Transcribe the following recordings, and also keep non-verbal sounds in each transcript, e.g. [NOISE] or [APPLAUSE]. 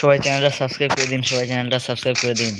সবাই চ্যানেলটা সাবস্ক্রাইব করে দিন সবাই চ্যানেলটা সাবস্ক্রাইব করে দিন।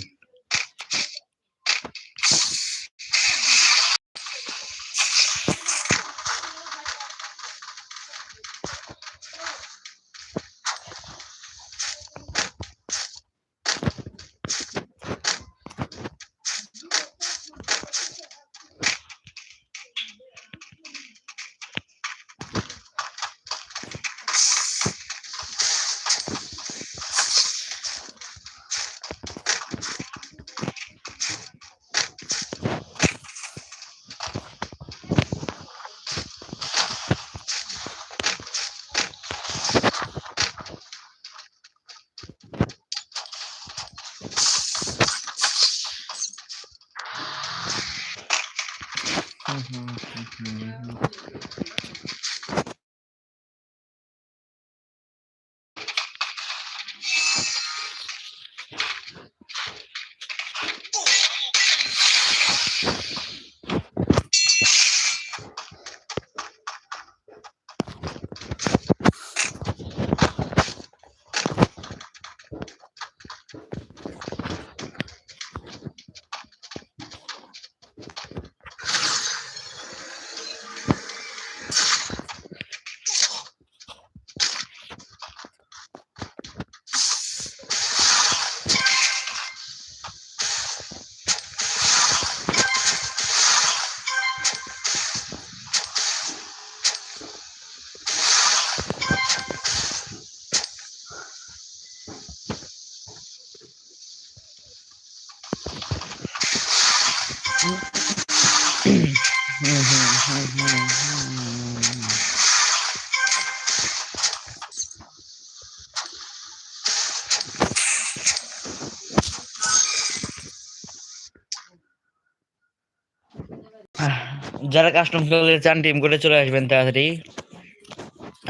যারা কাস্টম খেলতে চান টিম করে চলে আসবেন তাড়াতাড়ি।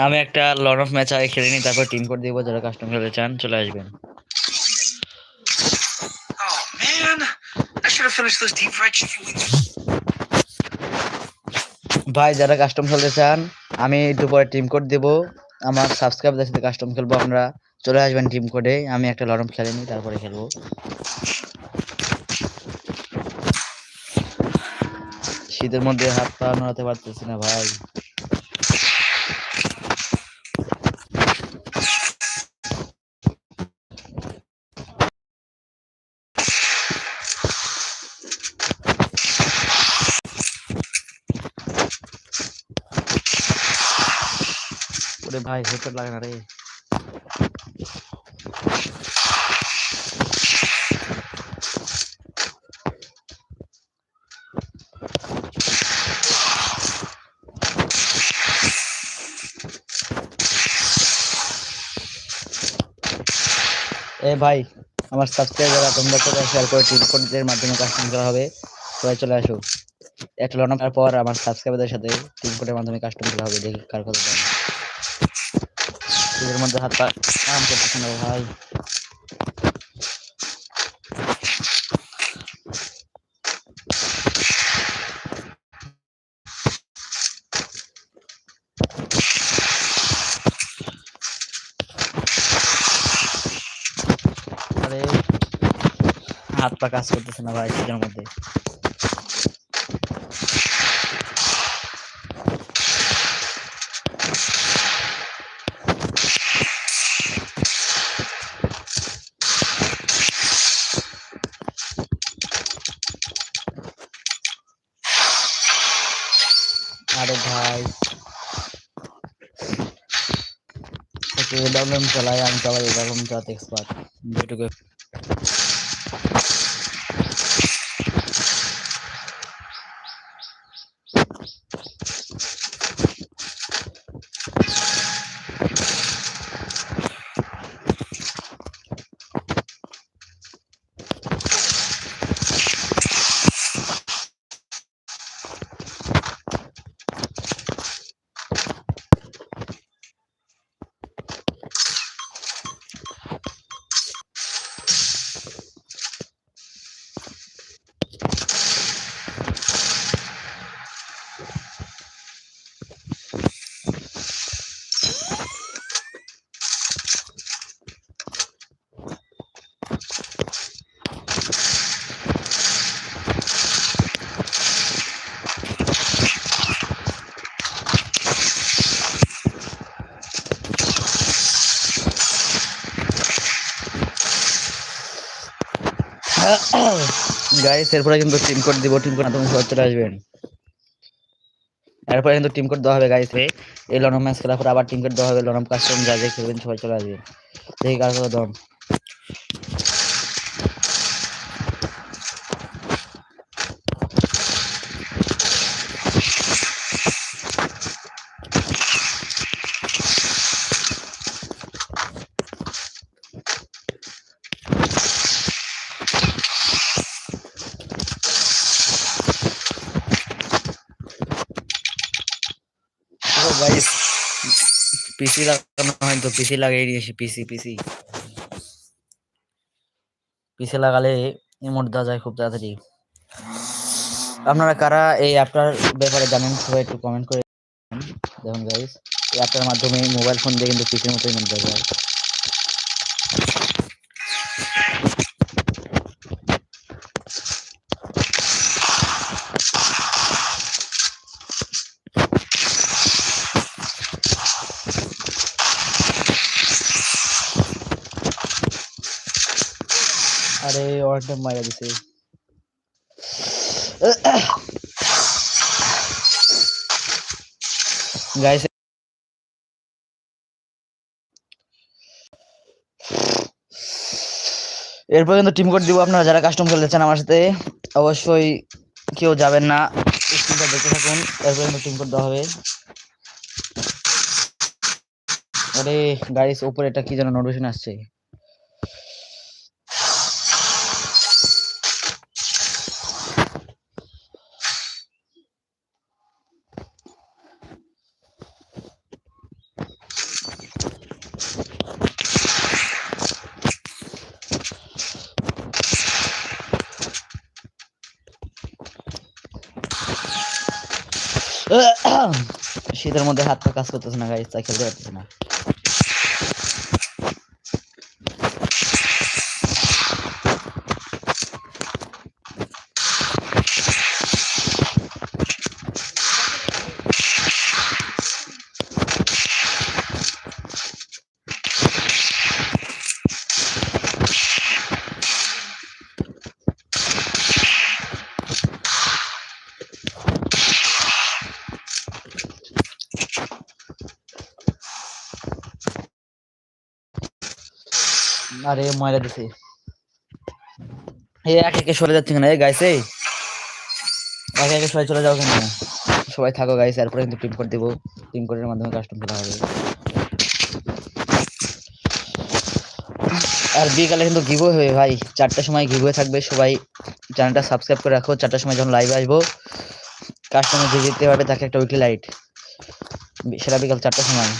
আমি একটা লন অফ ম্যাচ আগে খেলে নিই তারপর টিম করে দিব যারা কাস্টম খেলতে চান চলে আসবেন। Oh. ভাই যারা কাস্টম খেলতে চান আমি একটু পরে টিম কোড দেব। আমার সাবস্ক্রাইবারদের সাথে কাস্টম খেলব আমরা। চলে আসবেন টিম কোডে আমি একটা লরম খেলে নিই তারপরে খেলব। শীতের মধ্যে হাত পা নড়াতে পারতেছি না ভাই। ভাই হেডশট লাগে না রে। এ ভাই, আমার সাবস্ক্রাইবার তোমরা সবাই শেয়ার করে টিম কোডের মাধ্যমে কাস্টম করা হবে। সবাই চলে আসো। একটা লন পর আমার সাবস্ক্রাইবারদের সাথে টিম কোডের মাধ্যমে কাস্টম করা হবে। দেখি কার কথা এর মধ্যে হাত পা করতেছে না ভাই আরে হাত পা কাজ করতেছে না ভাই শীতের মধ্যে। আরে ভাই। ওকে ডাবলুম চালাই, আমি চালাই ডাবলুম চালাতে এক্সপার্ট যেটুকু গাইস এরপরে কিন্তু টিম কোড দিব টিম কোড তুমি সবাই চলে আসবেন। এরপরে কিন্তু টিম কোড দেওয়া হবে গাইস এই লনম ম্যাচ খেলার পর আবার টিম কোড দেওয়া হবে লনম কাস্টম যা যে খেলবেন সবাই চলে আসবেন দেখি কার দম। গাইস পিসি লাগানো হয় তো পিসি লাগিয়ে নিয়েছি পিসি পিসি পিসি লাগালে ইমোট দেওয়া যায় খুব তাড়াতাড়ি। আপনারা কারা এই অ্যাপটার ব্যাপারে জানেন, সবাই একটু কমেন্ট করে দেখুন গাইস এই অ্যাপটার মাধ্যমে মোবাইল ফোন দিয়ে কিন্তু পিসির মতো ইমোট দেওয়া যায়। এরপর কিন্তু টিম কোড দিব। আপনারা যারা কাস্টম খেলতে চান আমার সাথে, অবশ্যই কেউ যাবেন না। স্ক্রিনটা দেখতে থাকুন। এরপর কিন্তু টিম কোড দেওয়া হবে। আরে গাইস উপরে এটা কি যেন নোটিফিকেশন আসছে? [COUGHS] শীতের মধ্যে হাত পা কাজ করতেছে না গাড়ি খেলতে পারতেছে না। আরে ময়লা দিছে। এই একে একে সরে যাচ্ছে কেন? এই এই। একে একে সবাই চলে যাও কেন? সবাই থাকো গাইস এরপরে কিন্তু টিম কোড দিব। টিম কোডের মাধ্যমে কাস্টম খেলা হবে। আর বিকালে কিন্তু গিভও হবে ভাই। চারটার সময় গিভওয়ে থাকবে সবাই। চ্যানেলটা সাবস্ক্রাইব করে রাখো। চারটার সময় যখন লাইভে আসব কাস্টমার যে জিততে পারবে তাকে একটা উইকলি লাইট সেটা বিকাল চারটার সময়।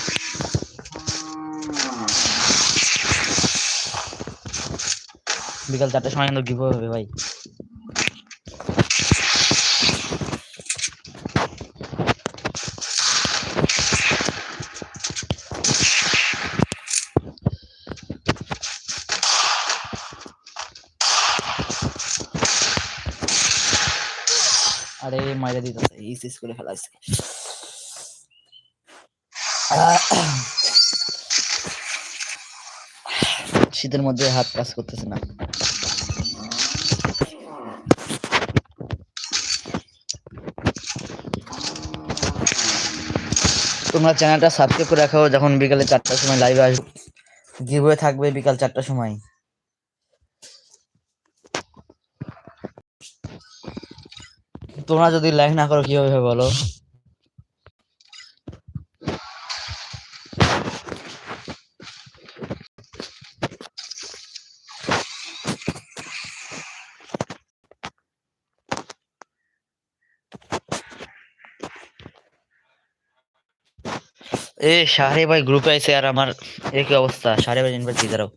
বিকাল চারটার সময় কিন্তু গিভওয়ে হবে ভাই। আরে মাইরা দিতেছে। ইসিস করে ফেলাইছে। শীতের মধ্যে হাত কাজ করতেছে না। তোমরা চ্যানেলটা সাবস্ক্রাইব করে রাখো, যখন বিকালে চারটার সময় লাইভে আসব। গিভওয়ে থাকবে বিকাল চারটার সময়। তোমরা যদি লাইক না করো, কীভাবে বলো? এ শাহরি ভাই গ্রুপে আছে আর আমার একই অবস্থা? শাহরি ভাই ইনভাইট দিয়ে দাঁড়াও।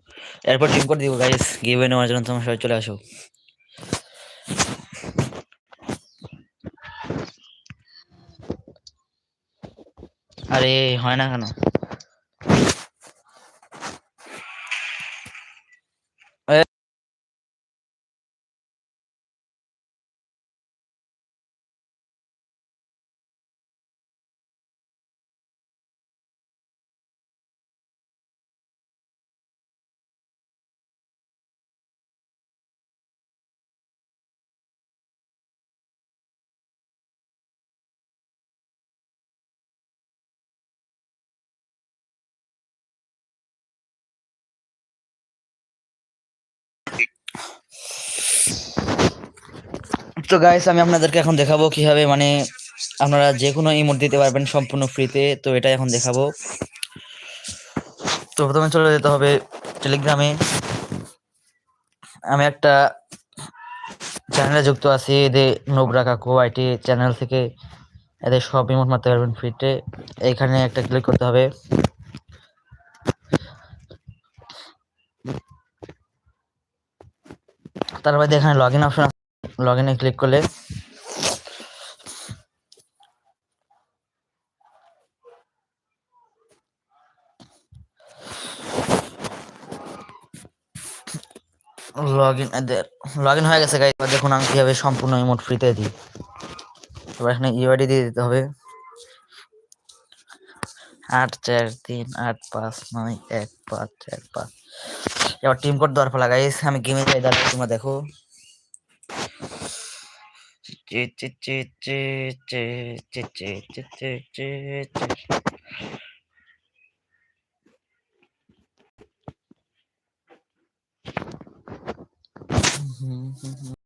এরপর টিম করে দিব গাইস জন্য তোমার সবাই চলে আসো। আরে, হয় না কেন? তো গাইস আমি আপনাদেরকে এখন দেখাবো কীভাবে মানে আপনারা যে কোনো ইমোট দিতে পারবেন সম্পূর্ণ ফ্রিতে তো এটা এখন দেখাবো। তো প্রথমে চলে যেতে হবে টেলিগ্রামে আমি একটা চ্যানেলে যুক্ত আছি, এদের নোবরা কাকু আইটি চ্যানেল থেকে। এদের সব ইমোট মারতে পারবেন ফ্রিতে এখানে একটা ক্লিক করতে হবে। তারপরে এখানে লগ ইন অপশন লগ ইনে ক্লিক করলে লগ ইন লগ ইন হয়ে গেছে গাইজ দেখুন আমি কীভাবে সম্পূর্ণ ইমোট ফ্রিতে দিই। এবার এখানে ইউআইডি দিয়ে দিতে হবে। আট চার তিন আট পাঁচ নয় এক পাঁচ চার পাঁচ। এবার টিম কোড দেওয়ার ফলে গাইস আমি গেমে যাই দাঁড়াই তোমরা দেখো। Mm-hmm. mm-hmm.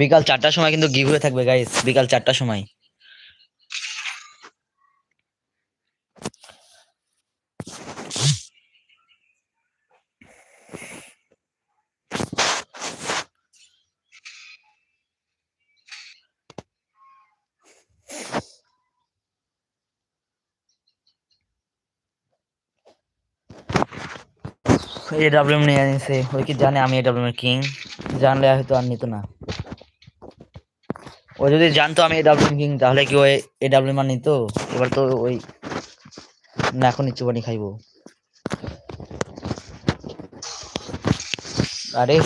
বিকাল চারটার সময় কিন্তু ঘি থাকবে গাইস বিকাল চারটার সময়। এডাব্লিউএম নিয়ে নিছে। ওই কি জানে আমি এডাব্লিউএম কিং জানলে হয়তো আর নিত না। ও যদি জানতো আমি এ ডাব্লিউ কিং তাহলে কি ওই এ ডাব্লিউ মান নিত? এবার তো ওই না এখন পানি খাইবো। আরে,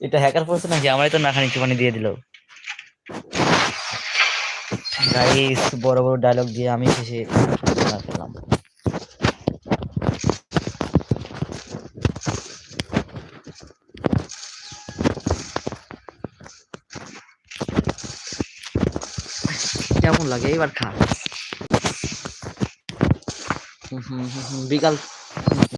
এটা হ্যাকার পড়ছে নাকি? আমারই তো না খানি ইচ্ছু পানি দিয়ে দিল। গাইস বড় বড় ডায়লগ দিয়ে আমি শেষে মার লাগে এবার খা হুম হুম হুম হুম, বিকাল